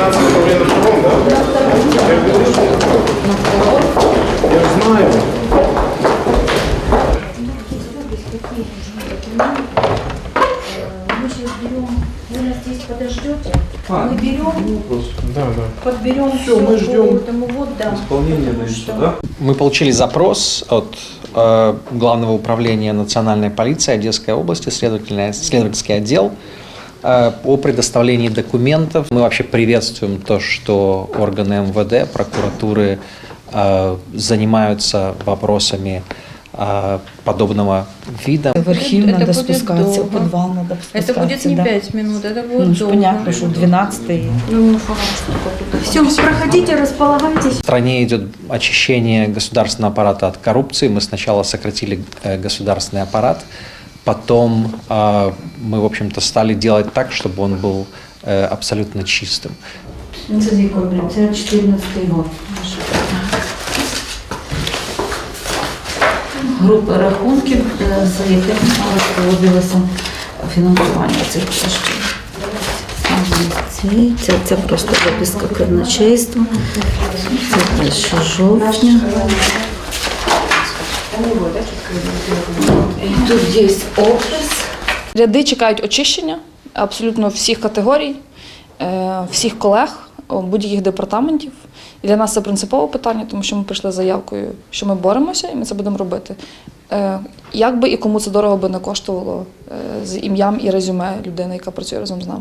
15 управление на втором, да? Я же знаю. Мы сейчас берем, вы нас здесь подождете, мы берем, Да, да. подберем Всё, все мы ждем этому вот, да. Исполнение дают что- да? Мы получили запрос от э, Главного управления национальной полиции Одесской области, следовательский отдел, о предоставлении документов. Мы вообще приветствуем то, что органы МВД, прокуратуры э, занимаются вопросами э, подобного вида. В архив Это надо будет спускаться, в долго. подвал надо Это спускаться. будет не да. 5 минут, это будет Ну, долго. понятно, что 12 Ну, Все, проходите, располагайтесь. В стране идет очищение государственного аппарата от коррупции. Мы сначала сократили э, государственный аппарат, потом э, мы, в общем-то, стали делать так, чтобы он был э, абсолютно чистым. Це з якого блін? Це 14 год. Група рахунків, е, за якими проводилося фінансування цих коштів. Ці, це, це просто виписка казначейства. Це перше жовтня. І тут є опис. Ряди чекають очищення абсолютно всіх категорій, е, всіх колег, будь-яких департаментів. І для нас це принципове питання, тому що ми прийшли з заявкою, що ми боремося, і ми це будемо робити. Е, Як би і кому це дорого би не коштувало е, з ім'ям і резюме людини, яка працює разом з нами.